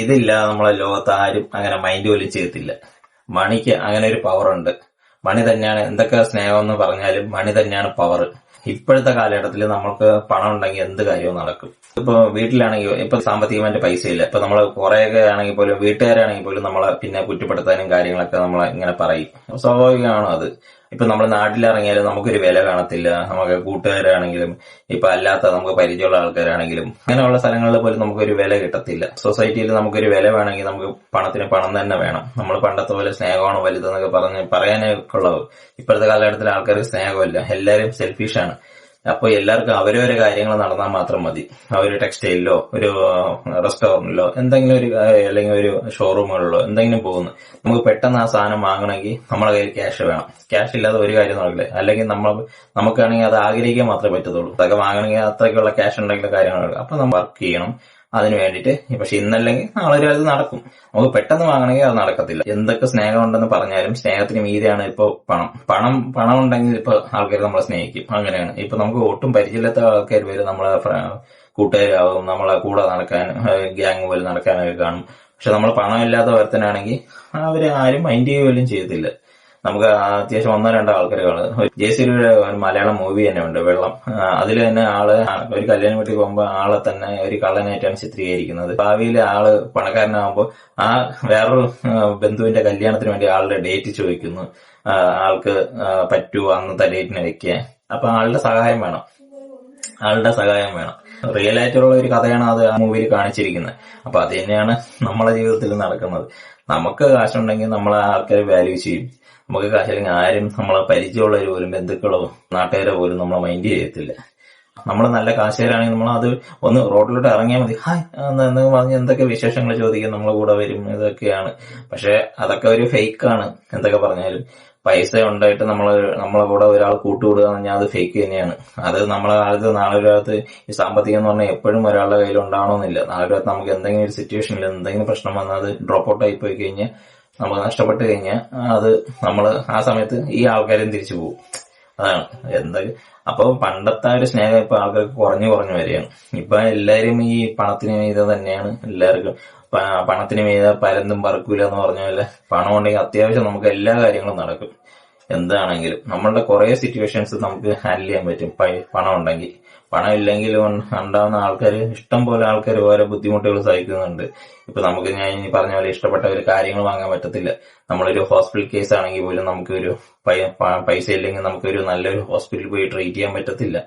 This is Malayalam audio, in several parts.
ഇതില്ല നമ്മളെ ലോകത്ത് ആരും അങ്ങനെ മൈൻഡ് പോലും ചെയ്യത്തില്ല. മണിക്ക് അങ്ങനെ ഒരു പവർ ഉണ്ട്. മണി തന്നെയാണ് എന്തൊക്കെ സ്നേഹം എന്ന് പറഞ്ഞാലും മണി തന്നെയാണ് പവർ ഇപ്പോഴത്തെ കാലഘട്ടത്തിൽ നമ്മൾക്ക് പണം ഉണ്ടെങ്കിൽ എന്ത് കാര്യവും നടക്കും. ഇപ്പൊ വീട്ടിലാണെങ്കിൽ ഇപ്പൊ സാമ്പത്തികമായിട്ട് പൈസ ഇല്ല ഇപ്പൊ നമ്മൾ കുറെയൊക്കെ ആണെങ്കിൽ പോലും വീട്ടുകാരാണെങ്കിൽ പോലും നമ്മളെ പിന്നെ കുറ്റപ്പെടുത്താനും കാര്യങ്ങളൊക്കെ നമ്മളെ ഇങ്ങനെ പറയും. സ്വാഭാവികമാണോ അത് ഇപ്പൊ നമ്മൾ നാട്ടിലിറങ്ങിയാലും നമുക്കൊരു വില കാണത്തില്ല. നമുക്ക് കൂട്ടുകാരാണെങ്കിലും ഇപ്പൊ അല്ലാത്ത നമുക്ക് പരിചയമുള്ള ആൾക്കാരാണെങ്കിലും അങ്ങനെയുള്ള സ്ഥലങ്ങളിൽ പോലും നമുക്കൊരു വില കിട്ടത്തില്ല. സൊസൈറ്റിയിൽ നമുക്കൊരു വില വേണമെങ്കിൽ നമുക്ക് പണത്തിന് പണം തന്നെ വേണം. നമ്മൾ പണ്ടത്തെ പോലെ സ്നേഹമാണ് വലുതെന്നൊക്കെ പറഞ്ഞ് പറയാനൊക്കെ ഉള്ളത് ഇപ്പോഴത്തെ കാലഘട്ടത്തിൽ ആൾക്കാർക്ക് സ്നേഹമില്ല. എല്ലാവരും സെൽഫിഷാണ് അപ്പൊ എല്ലാവർക്കും അവരവരെ കാര്യങ്ങൾ നടന്നാൽ മാത്രം മതി. ഒരു ടെക്സ്റ്റൈലിലോ ഒരു റെസ്റ്റോറന്റിലോ എന്തെങ്കിലും ഒരു അല്ലെങ്കിൽ ഒരു ഷോറൂമുകളിലോ എന്തെങ്കിലും പോകുന്നു. നമുക്ക് പെട്ടെന്ന് ആ സാധനം വാങ്ങണമെങ്കിൽ നമ്മളെ കയ്യിൽ ക്യാഷ് വേണം. ക്യാഷ് ഇല്ലാതെ ഒരു കാര്യം നടക്കില്ല. അല്ലെങ്കിൽ നമ്മൾ നമുക്കാണെങ്കിൽ അത് ആഗ്രഹിക്കാൻ മാത്രമേ പറ്റത്തുള്ളൂ. അതൊക്കെ വാങ്ങണമെങ്കിൽ അത്രയ്ക്കുള്ള ക്യാഷ് ഉണ്ടെങ്കിൽ കാര്യങ്ങൾ അപ്പൊ നമ്മൾ വർക്ക് ചെയ്യണം. അതിന് വേണ്ടിയിട്ട്. പക്ഷെ ഇന്നല്ലെങ്കിൽ നാളെ ഒരു അത് നടക്കും. നമുക്ക് പെട്ടെന്ന് വാങ്ങണമെങ്കിൽ അത് നടക്കത്തില്ല. എന്തൊക്കെ സ്നേഹം ഉണ്ടെന്ന് പറഞ്ഞാലും സ്നേഹത്തിന് മീതിയാണ് ഇപ്പൊ പണം. പണം പണം ഉണ്ടെങ്കിൽ ഇപ്പൊ ആൾക്കാർ നമ്മളെ സ്നേഹിക്കും. അങ്ങനെയാണ്. ഇപ്പൊ നമുക്ക് ഒട്ടും പരിചയമില്ലാത്ത ആൾക്കാർ വരും. നമ്മളെ കൂട്ടുകാരാവും. നമ്മളെ കൂടെ നടക്കാൻ ഗ്യാങ് പോലെ നടക്കാനൊക്കെ കാണും. പക്ഷെ നമ്മൾ പണം ഇല്ലാത്ത ഒരുത്തനാണെങ്കിൽ അവർ ആരും മൈൻഡ് ചെയ്യുകയും ചെയ്യത്തില്ല. നമുക്ക് അത്യാവശ്യം ഒന്നോ രണ്ടോ ആൾക്കാർ കാണുന്നത് ജെ സിയുടെ ഒരു മലയാളം മൂവി തന്നെ ഉണ്ട് വെള്ളം. അതിൽ തന്നെ ആൾ ഒരു കല്യാണം വീട്ടിൽ പോകുമ്പോൾ ആളെ തന്നെ ഒരു കള്ളനായിട്ടാണ് ചിത്രീകരിക്കുന്നത്. ഭാവിയിൽ ആൾ പണക്കാരനാകുമ്പോൾ ആ വേറൊരു ബന്ധുവിന്റെ കല്യാണത്തിന് വേണ്ടി ആളുടെ ഡേറ്റ് ചോദിക്കുന്നു. ആൾക്ക് പറ്റുമോ അന്നത്തെ ഡേറ്റിന് വെക്കാൻ. അപ്പൊ ആളുടെ സഹായം വേണം. ആളുടെ സഹായം വേണം. റിയൽ ആയിട്ടുള്ള ഒരു കഥയാണ് അത് ആ മൂവിയിൽ കാണിച്ചിരിക്കുന്നത്. അപ്പൊ അത് തന്നെയാണ് നമ്മളെ ജീവിതത്തിൽ നടക്കുന്നത്. നമുക്ക് കാശുണ്ടെങ്കിൽ നമ്മൾ ആൾക്കാർ വാല്യൂ ചെയ്യും. നമുക്ക് കാശില്ലെങ്കിൽ ആരും നമ്മളെ പരിചയമുള്ളവർ പോലും ബന്ധുക്കളോ നാട്ടുകാരോ പോലും നമ്മളെ മൈൻഡ് ചെയ്യത്തില്ല. നമ്മൾ നല്ല കാശുകാരാണെങ്കിൽ നമ്മൾ അത് ഒന്ന് റോഡിലോട്ട് ഇറങ്ങിയാൽ മതി. ഹായ് എന്ന് പറഞ്ഞ് എന്തൊക്കെ വിശേഷങ്ങൾ ചോദിക്കും നമ്മളെ കൂടെ വരും. ഇതൊക്കെയാണ്. പക്ഷെ അതൊക്കെ ഒരു ഫേക്ക് ആണ്. എന്തൊക്കെ പറഞ്ഞാലും. പൈസ ഉണ്ടായിട്ട് നമ്മൾ നമ്മളെ കൂടെ ഒരാൾ കൂട്ടുകൂടുക എന്ന് പറഞ്ഞാൽ അത് ഫേക്ക് തന്നെയാണ്. അത് നമ്മളെ കാലത്ത് നാളെ കാലത്ത് ഈ സാമ്പത്തികം എന്ന് പറഞ്ഞാൽ എപ്പോഴും ഒരാളുടെ കയ്യിൽ ഉണ്ടാവണമെന്നില്ല നാളെ കാലത്ത് നമുക്ക് എന്തെങ്കിലും ഒരു സിറ്റുവേഷനിൽ എന്തെങ്കിലും പ്രശ്നം വന്നാൽ അത് ഡ്രോപ്പ് ഔട്ട് ആയി പോയി കഴിഞ്ഞാൽ നമുക്ക് നഷ്ടപ്പെട്ട് കഴിഞ്ഞാൽ അത് നമ്മൾ ആ സമയത്ത് ഈ ആൾക്കാരും തിരിച്ചു പോകും. അതാണ്. എന്തൊക്കെ അപ്പൊ പണ്ടത്തെ ആ ഒരു സ്നേഹം ഇപ്പൊ ആൾക്കാർക്ക് കുറഞ്ഞു കുറഞ്ഞു വരികയാണ്. ഇപ്പൊ എല്ലാരും ഈ പണത്തിന് മീത തന്നെയാണ് എല്ലാവർക്കും. പണത്തിന് മീത പരന്തും പറക്കൂല എന്ന് പറഞ്ഞ പോലെ പണം ഉണ്ടെങ്കിൽ അത്യാവശ്യം നമുക്ക് എല്ലാ കാര്യങ്ങളും നടക്കും. എന്താണെങ്കിലും നമ്മളുടെ കുറെ സിറ്റുവേഷൻസ് നമുക്ക് ഹാൻഡിൽ ചെയ്യാൻ പറ്റും. പണം ഉണ്ടെങ്കിൽ. പണം ഇല്ലെങ്കിൽ ഉണ്ടാവുന്ന ആൾക്കാർ ഇഷ്ടം പോലെ ആൾക്കാർ ഓരോ ബുദ്ധിമുട്ടുകൾ സഹിക്കുന്നുണ്ട്. ഇപ്പൊ നമുക്ക് ഞാൻ ഇനി പറഞ്ഞ പോലെ ഇഷ്ടപ്പെട്ട ഒരു കാര്യങ്ങൾ വാങ്ങാൻ പറ്റത്തില്ല. നമ്മളൊരു ഹോസ്പിറ്റൽ കേസ് ആണെങ്കിൽ പോലും നമുക്ക് ഒരു പൈസ ഇല്ലെങ്കിൽ നമുക്കൊരു നല്ലൊരു ഹോസ്പിറ്റലിൽ പോയി ട്രീറ്റ് ചെയ്യാൻ പറ്റത്തില്ല.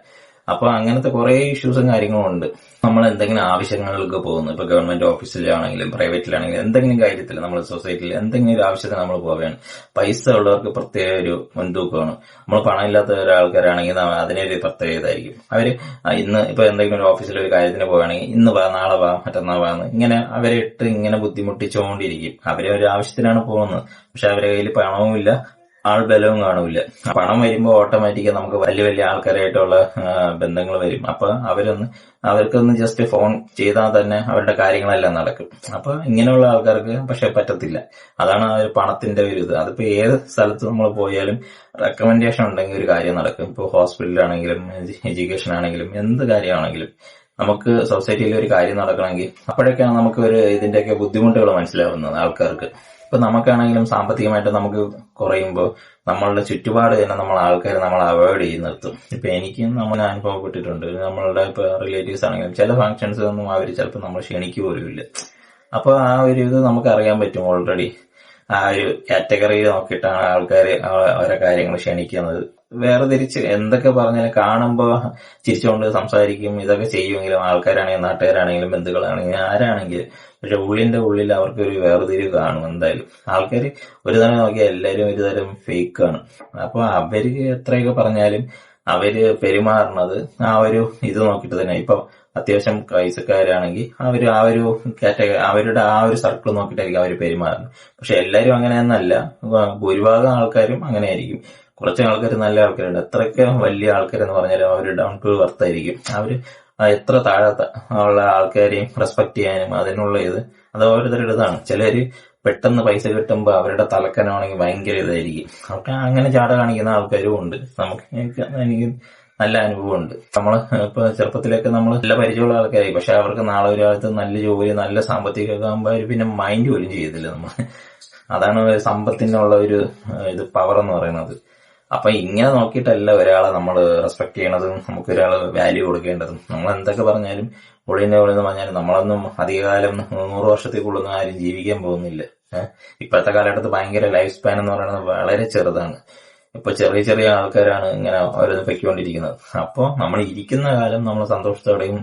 അപ്പൊ അങ്ങനത്തെ കുറെ ഇഷ്യൂസും കാര്യങ്ങളും ഉണ്ട്. നമ്മൾ എന്തെങ്കിലും ആവശ്യങ്ങൾക്ക് പോകുന്നു. ഇപ്പൊ ഗവൺമെന്റ് ഓഫീസിലാണെങ്കിലും പ്രൈവറ്റിലാണെങ്കിലും എന്തെങ്കിലും കാര്യത്തിൽ നമ്മൾ സൊസൈറ്റിയിൽ എന്തെങ്കിലും ഒരു ആവശ്യത്തിന് നമ്മൾ പോവുകയാണ്. പൈസ ഉള്ളവർക്ക് പ്രത്യേക ഒരു മുൻതൂക്കമാണ്. നമ്മൾ പണം ഇല്ലാത്ത ഒരാൾക്കാരാണെങ്കിൽ അതിനൊരു പ്രത്യേകതയായിരിക്കും അവർ ഇന്ന് ഇപ്പൊ എന്തെങ്കിലും ഒരു ഓഫീസിൽ ഒരു കാര്യത്തിന് പോവുകയാണെങ്കിൽ ഇന്ന് വാ നാളെ വാ മറ്റന്നാൾ വാ ഇങ്ങനെ അവരെ ഇട്ട് ഇങ്ങനെ ബുദ്ധിമുട്ടിച്ചുകൊണ്ടിരിക്കും അവരെ ഒരു ആവശ്യത്തിനാണ് പോകുന്നത്. പക്ഷെ അവരെ കയ്യിൽ പണവും ഇല്ല ആൾബലവും കാണൂല പണം വരുമ്പോൾ ഓട്ടോമാറ്റിക്കായി നമുക്ക് വലിയ വലിയ ആൾക്കാരായിട്ടുള്ള ബന്ധങ്ങൾ വരും. അപ്പൊ അവരൊന്ന് അവർക്കൊന്ന് ജസ്റ്റ് ഫോൺ ചെയ്താൽ തന്നെ അവരുടെ കാര്യങ്ങളെല്ലാം നടക്കും. അപ്പൊ ഇങ്ങനെയുള്ള ആൾക്കാർക്ക് പക്ഷെ പറ്റത്തില്ല. അതാണ് ആ ഒരു പണത്തിന്റെ ഒരു ഇത്. അതിപ്പോ ഏത് സ്ഥലത്ത് നമ്മൾ പോയാലും റെക്കമെൻഡേഷൻ ഉണ്ടെങ്കിൽ ഒരു കാര്യം നടക്കും. ഇപ്പോൾ ഹോസ്പിറ്റലിലാണെങ്കിലും എഡ്യൂക്കേഷൻ ആണെങ്കിലും എന്ത് കാര്യമാണെങ്കിലും നമുക്ക് സൊസൈറ്റിയിൽ ഒരു കാര്യം നടക്കണമെങ്കിൽ അപ്പോഴൊക്കെയാണ് നമുക്ക് ഒരു ഇതിന്റെയൊക്കെ ബുദ്ധിമുട്ടുകൾ മനസ്സിലാവുന്നത് ആൾക്കാർക്ക്. ഇപ്പൊ നമുക്കാണെങ്കിലും സാമ്പത്തികമായിട്ട് നമുക്ക് കുറയുമ്പോൾ നമ്മളുടെ ചുറ്റുപാട് തന്നെ നമ്മൾ ആൾക്കാരെ നമ്മൾ അവോയ്ഡ് ചെയ്ത് നിർത്തും. ഇപ്പൊ എനിക്കും നമ്മൾ അനുഭവപ്പെട്ടിട്ടുണ്ട് നമ്മളുടെ ഇപ്പൊ റിലേറ്റീവ്സ് ആണെങ്കിലും ചില ഫങ്ഷൻസ് ഒന്നും അവർ ചിലപ്പോൾ നമ്മൾ ക്ഷണിക്കുക പോലും ഇല്ല അപ്പൊ ആ ഒരു ഇത് നമുക്ക് അറിയാൻ പറ്റും ഓൾറെഡി ആ ഒരു കാറ്റഗറി നോക്കിയിട്ടാണ് ആൾക്കാർ ഓരോ കാര്യങ്ങൾ ക്ഷണിക്കുന്നത്. വേറെ തിരിച്ച് എന്തൊക്കെ പറഞ്ഞാലും കാണുമ്പോൾ ചിരിച്ചുകൊണ്ട് സംസാരിക്കും ഇതൊക്കെ ചെയ്യുമെങ്കിലും ആൾക്കാരാണെങ്കിലും നാട്ടുകാരാണെങ്കിലും ബന്ധുക്കളാണെങ്കിലും ആരാണെങ്കിലും പക്ഷെ ഉള്ളിന്റെ ഉള്ളിൽ അവർക്ക് ഒരു വേർതിരിവ് കാണും എന്തായാലും. ആൾക്കാർ ഒരു തരം നോക്കിയാൽ എല്ലാവരും ഒരു തരം ഫേക്ക് ആണ്. അപ്പൊ അവർ എത്രയൊക്കെ പറഞ്ഞാലും അവർ പെരുമാറുന്നത് ആ ഒരു ഇത് നോക്കിയിട്ട് തന്നെ ഇപ്പൊ അത്യാവശ്യം പൈസക്കാരാണെങ്കിൽ അവർ ആ ഒരു കാറ്റഗറി അവരുടെ ആ ഒരു സർക്കിൾ നോക്കിയിട്ടായിരിക്കും അവർ പെരുമാറുന്നത്. പക്ഷെ എല്ലാവരും അങ്ങനെയൊന്നല്ല. ഭൂരിഭാഗം ആൾക്കാരും അങ്ങനെ ആയിരിക്കും കുറച്ച് ആൾക്കാർ നല്ല ആൾക്കാരുണ്ട്. എത്രയൊക്കെ വലിയ ആൾക്കാരെന്ന് പറഞ്ഞാലും അവർ ഡൗൺ ടു വർത്തായിരിക്കും അവർ എത്ര താഴെ ഉള്ള ആൾക്കാരെയും റെസ്പെക്ട് ചെയ്യാനും അതിനുള്ള ഇത് അത് ഓരോരുത്തരുടെ ഇതാണ്. ചിലര് പെട്ടെന്ന് പൈസ കിട്ടുമ്പോൾ അവരുടെ തലക്കനാണെങ്കിൽ ഭയങ്കര ഇതായിരിക്കും. അവർക്ക് അങ്ങനെ ചാട കാണിക്കുന്ന ആൾക്കാരും ഉണ്ട്. നമുക്ക് എനിക്ക് നല്ല അനുഭവമുണ്ട്. നമ്മൾ ഇപ്പൊ ചെറുപ്പത്തിലൊക്കെ നമ്മൾ നല്ല പരിചയമുള്ള ആൾക്കാരായി. പക്ഷെ അവർക്ക് നാളെ ഒരു കാലത്ത് നല്ല ജോലി നല്ല സാമ്പത്തികമൊക്കെ ആകുമ്പോൾ അവർ പിന്നെ മൈൻഡ് പോലും ചെയ്യത്തില്ല നമ്മൾ അതാണ് സമ്പത്തിനുള്ള ഒരു ഇത് പവർ എന്ന് പറയുന്നത്. അപ്പൊ ഇങ്ങനെ നോക്കിയിട്ടല്ല ഒരാളെ നമ്മൾ റെസ്പെക്ട് ചെയ്യണതും നമുക്ക് ഒരാൾ വാല്യൂ കൊടുക്കേണ്ടതും. നമ്മൾ എന്തൊക്കെ പറഞ്ഞാലും ഒളിന്റെ ഒളിന്ന് പറഞ്ഞാലും നമ്മളൊന്നും അധികകാലം നൂറ് വർഷത്തേക്കുള്ളൊന്നും ആരും ജീവിക്കാൻ പോകുന്നില്ല. ഇപ്പോഴത്തെ കാലഘട്ടത്ത് ഭയങ്കര ലൈഫ് സ്പാൻ എന്ന് പറയുന്നത് വളരെ ചെറുതാണ്. ഇപ്പൊ ചെറിയ ചെറിയ ആൾക്കാരാണ് ഇങ്ങനെ ഓരോന്ന് പൊയ്ക്കൊണ്ടിരിക്കുന്നത്. അപ്പോൾ നമ്മൾ ഇരിക്കുന്ന കാലം നമ്മൾ സന്തോഷത്തോടെയും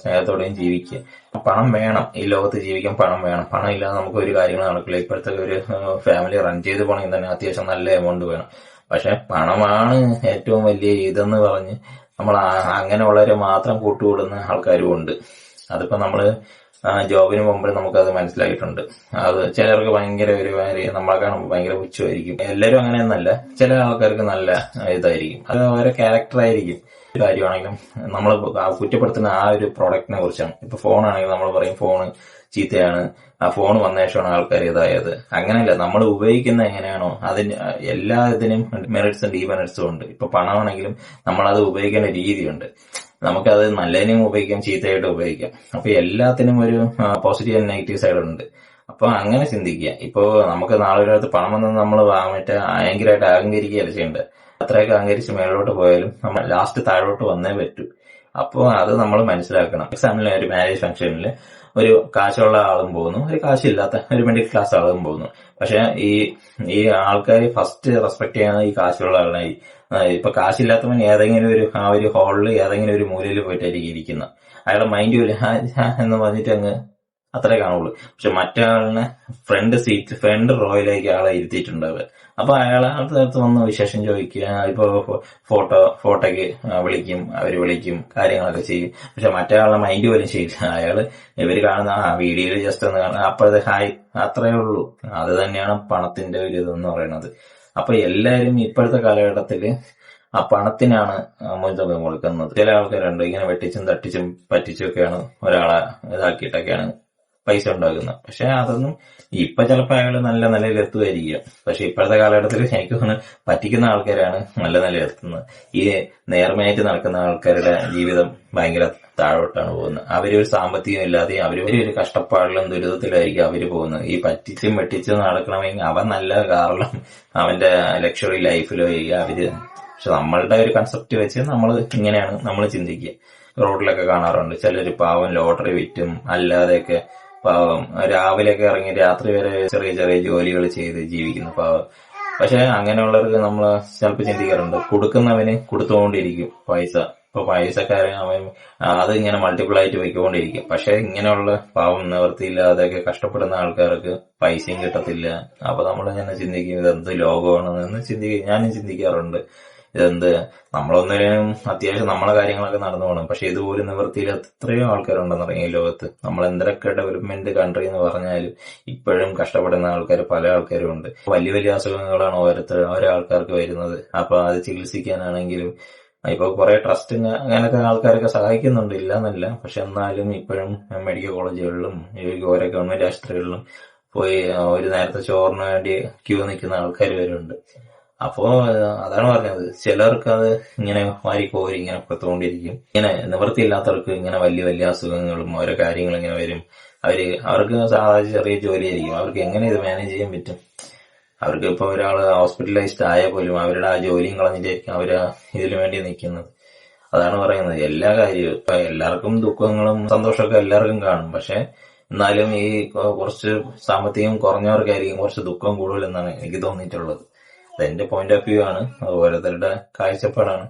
സ്നേഹത്തോടെയും ജീവിക്കുക. പണം വേണം. ഈ ലോകത്ത് ജീവിക്കാൻ പണം വേണം. പണം ഇല്ലാതെ നമുക്ക് ഒരു കാര്യങ്ങൾ നടക്കില്ല. ഇപ്പോഴത്തെ ഒരു ഫാമിലി റൺ ചെയ്ത് പോകണമെങ്കിൽ തന്നെ അത്യാവശ്യം നല്ല എമൗണ്ട് വേണം. പക്ഷെ പണമാണ് ഏറ്റവും വലിയ ഇതെന്ന് പറഞ്ഞ് നമ്മൾ അങ്ങനെ അങ്ങനെയുള്ളവരെ മാത്രം കൂട്ടുകൂടുന്ന ആൾക്കാരും ഉണ്ട്. അതിപ്പോ നമ്മൾ ജോബിന് മുമ്പ് നമുക്കത് മനസ്സിലായിട്ടുണ്ട്. അത് ചിലർക്ക് ഭയങ്കര ഒരു നമ്മളെ കാണുമ്പോൾ ഭയങ്കര പുച്ഛമായിരിക്കും. എല്ലാവരും അങ്ങനെയൊന്നല്ല. ചില ആൾക്കാർക്ക് നല്ല ഇതായിരിക്കും. അത് ഓരോ ഒരു കാര്യമാണെങ്കിലും നമ്മൾ കുറ്റപ്പെടുത്തുന്ന ആ ഒരു പ്രോഡക്റ്റിനെ കുറിച്ചാണ്. ഇപ്പൊ ഫോണാണെങ്കിൽ നമ്മൾ പറയും ഫോണ് ചീത്തയാണ്. ആ ഫോൺ വന്ന ശേഷമാണ് ആൾക്കാർ ഇതായത്. അങ്ങനെയല്ല. നമ്മൾ ഉപയോഗിക്കുന്ന എങ്ങനെയാണോ അതിന് എല്ലാ ഇതിനും മെറിറ്റ്സും ഡീമെറിറ്റ്സും ഉണ്ട്. ഇപ്പൊ പണമാണെങ്കിലും നമ്മളത് ഉപയോഗിക്കേണ്ട രീതിയുണ്ട്. നമുക്കത് നല്ലതിനും ഉപയോഗിക്കാം ചീത്തയായിട്ട് ഉപയോഗിക്കാം. അപ്പൊ എല്ലാത്തിനും ഒരു പോസിറ്റീവ് ആൻഡ് നെഗറ്റീവ് സൈഡ് ഉണ്ട്. അപ്പൊ അങ്ങനെ ചിന്തിക്കുക. ഇപ്പോ നമുക്ക് നാളെ ഒരു കാലത്ത് പണം വന്ന് നമ്മൾ വാങ്ങിട്ട് ഭയങ്കരമായിട്ട് അഹങ്കരിക്കുകയല്ല ചെയ്യേണ്ടത് അത്രയൊക്കെ അഹങ്കരിച്ച് മേളിലോട്ട് പോയാലും നമ്മൾ ലാസ്റ്റ് താഴോട്ട് വന്നേ പറ്റൂ. അപ്പോൾ അത് നമ്മൾ മനസ്സിലാക്കണം. എക്സാമ്പിൾ ഒരു മാരേജ് ഫംഗ്ഷനിൽ ഒരു കാശുള്ള ആളും പോകുന്നു ഒരു കാശില്ലാത്ത ഒരു മിഡിൽ ക്ലാസ് ആളും പോകുന്നു. പക്ഷെ ഈ ഈ ആൾക്കാർ ഫസ്റ്റ് റെസ്പെക്ട് ചെയ്യുന്നത് ഈ കാശുള്ള ആളിനായി ആ, ഇപ്പൊ കാശില്ലാത്തവൻ ഏതെങ്കിലും ഒരു ആ ഒരു ഹാളിൽ ഏതെങ്കിലും ഒരു മൂലയിൽ പോയിട്ടായിരിക്കും ഇരിക്കുന്നത്. അയാളുടെ മൈൻഡ് എന്ന് പറഞ്ഞിട്ട് അങ്ങ് അത്രേ കാണുള്ളൂ. പക്ഷെ മറ്റേ ഫ്രണ്ട് സീറ്റ് ഫ്രണ്ട് റോയിലേക്ക് ആളെ ഇരുത്തിയിട്ടുണ്ടാവുക അപ്പൊ അടുത്ത് വന്ന് വിശേഷം ചോദിക്കുക ഇപ്പൊ ഫോട്ടോ ഫോട്ടോയ്ക്ക് വിളിക്കും അവർ വിളിക്കും കാര്യങ്ങളൊക്കെ ചെയ്യും. പക്ഷെ മറ്റേ ആളുടെ മൈൻഡ് പോലും ചെയ്യില്ല അയാൾ ഇവർ കാണുന്ന ആ വീഡിയോയിൽ ജസ്റ്റ് ഒന്ന് കാണുന്ന അപ്പോഴത്തെ ഹായ് അത്രേ ഉള്ളൂ. അത് തന്നെയാണ് പണത്തിന്റെ ഒരു ഇതെന്ന് പറയുന്നത്. അപ്പൊ എല്ലാരും ഇപ്പോഴത്തെ കാലഘട്ടത്തിൽ ആ പണത്തിനാണ് മുൻതൂക്കം കൊടുക്കുന്നത്. ചില ആൾക്കാരുണ്ട് ഇങ്ങനെ വെട്ടിച്ചും തട്ടിച്ചും പറ്റിച്ചും ഒക്കെയാണ് ഒരാളെ ഇതാക്കിയിട്ടൊക്കെയാണ് പൈസ ഉണ്ടാക്കുന്ന. പക്ഷെ അതൊന്നും ഇപ്പൊ ചിലപ്പോ അയാൾ നല്ല നിലയിൽ എത്തുമായിരിക്കും പക്ഷെ ഇപ്പോഴത്തെ കാലഘട്ടത്തിൽ എനിക്ക് തോന്നുന്നു പറ്റിക്കുന്ന ആൾക്കാരാണ് നല്ല നിലയിൽ എത്തുന്നത്. ഈ നേർമയായിട്ട് നടക്കുന്ന ആൾക്കാരുടെ ജീവിതം ഭയങ്കര താഴോട്ടാണ് പോകുന്നത്. അവർ ഒരു സാമ്പത്തികം ഇല്ലാതെ അവർ ഒരു കഷ്ടപ്പാടിലും ദുരിതത്തിലായിരിക്കും അവർ പോകുന്നത്. ഈ പറ്റിച്ചും വെട്ടിച്ചും നടക്കണമെങ്കിൽ അവൻ നല്ല കാറിലും അവന്റെ ലക്ഷറി ലൈഫിലും അവർ പക്ഷെ നമ്മളുടെ ഒരു കൺസെപ്റ്റ് വെച്ച് നമ്മൾ ഇങ്ങനെയാണ് നമ്മൾ ചിന്തിക്കുക. റോഡിലൊക്കെ കാണാറുണ്ട്. ചിലര് പാവം ലോട്ടറി വിറ്റും അല്ലാതെയൊക്കെ പാവം. രാവിലെയൊക്കെ ഇറങ്ങി രാത്രി വരെ ചെറിയ ചെറിയ ജോലികൾ ചെയ്ത് ജീവിക്കുന്ന പാവം. പക്ഷെ അങ്ങനെയുള്ളവർക്ക് നമ്മൾ ചിലപ്പോൾ ചിന്തിക്കാറുണ്ട്. കൊടുക്കുന്നവന് കൊടുത്തുകൊണ്ടിരിക്കും പൈസ. ഇപ്പൊ പൈസക്കാരൻ അവൻ അത് ഇങ്ങനെ മൾട്ടിപ്പിൾ ആയിട്ട് വെക്കൊണ്ടിരിക്കും. പക്ഷെ ഇങ്ങനെയുള്ള പാവം നിവൃത്തിയില്ലാതെയൊക്കെ കഷ്ടപ്പെടുന്ന ആൾക്കാർക്ക് പൈസയും കിട്ടത്തില്ല. അപ്പൊ നമ്മൾ ഇങ്ങനെ ചിന്തിക്കും ഇതെന്ത് ലോകമാണെന്ന് ചിന്തിക്കും. ഞാനും ചിന്തിക്കാറുണ്ട്. ഇതെന്ത്? നമ്മളൊന്നിനും അത്യാവശ്യം നമ്മളെ കാര്യങ്ങളൊക്കെ നടന്നു പോകണം പക്ഷെ ഇതുപോലും നിവൃത്തിയിൽ എത്രയോ ആൾക്കാരുണ്ടെന്ന് പറയും ഈ ലോകത്ത്. നമ്മൾ എന്തൊക്കെ ഡെവലപ്മെന്റ് കൺട്രി എന്ന് പറഞ്ഞാലും ഇപ്പോഴും കഷ്ടപ്പെടുന്ന ആൾക്കാർ പല ആൾക്കാരും ഉണ്ട്. വലിയ വലിയ അസുഖങ്ങളാണ് ഓരോരുത്തർ ഓരോ ആൾക്കാർക്ക് വരുന്നത്. അപ്പൊ അത് ചികിത്സിക്കാനാണെങ്കിലും ഇപ്പൊ കുറെ ട്രസ്റ്റ് അങ്ങനത്തെ ആൾക്കാരൊക്കെ സഹായിക്കുന്നുണ്ട്. ഇല്ല എന്നല്ല പക്ഷെ എന്നാലും ഇപ്പോഴും മെഡിക്കൽ കോളേജുകളിലും ഓരോ ഗവൺമെന്റ് ആശുപത്രികളിലും പോയി ഒരു നേരത്തെ ചോറിന് വേണ്ടി ക്യൂ നിൽക്കുന്ന ആൾക്കാർ വരുന്നുണ്ട് അപ്പോ അതാണ് പറഞ്ഞത്. ചിലർക്ക് അത് ഇങ്ങനെ വാരി കോരി ഇങ്ങനെ കൊടുത്തുകൊണ്ടിരിക്കും ഇങ്ങനെ നിവൃത്തിയില്ലാത്തവർക്ക് ഇങ്ങനെ വലിയ വലിയ അസുഖങ്ങളും ഓരോ കാര്യങ്ങളും ഇങ്ങനെ വരും. അവർ അവർക്ക് സാധാരണ ചെറിയ ജോലിയായിരിക്കും. അവർക്ക് എങ്ങനെ ഇത് മാനേജ് ചെയ്യാൻ പറ്റും? അവർക്ക് ഇപ്പൊ ഒരാൾ ഹോസ്പിറ്റലൈസ്ഡ് ആയ പോലും അവരുടെ ആ ജോലിയും കളഞ്ഞിട്ടായിരിക്കും അവർ ഇതിനു വേണ്ടി നിൽക്കുന്നത്. അതാണ് പറയുന്നത്. എല്ലാ കാര്യവും ഇപ്പൊ എല്ലാവർക്കും ദുഃഖങ്ങളും സന്തോഷമൊക്കെ എല്ലാവർക്കും കാണും. പക്ഷെ എന്നാലും ഈ കുറച്ച് സാമ്പത്തികം കുറഞ്ഞവർക്കായിരിക്കും കുറച്ച് ദുഃഖം കൂടുതലെന്നാണ് എനിക്ക് തോന്നിയിട്ടുള്ളത്. അതെന്റെ പോയിന്റ് ഓഫ് വ്യൂ ആണ്. ഓരോരുത്തരുടെ കാഴ്ചപ്പാടാണ്.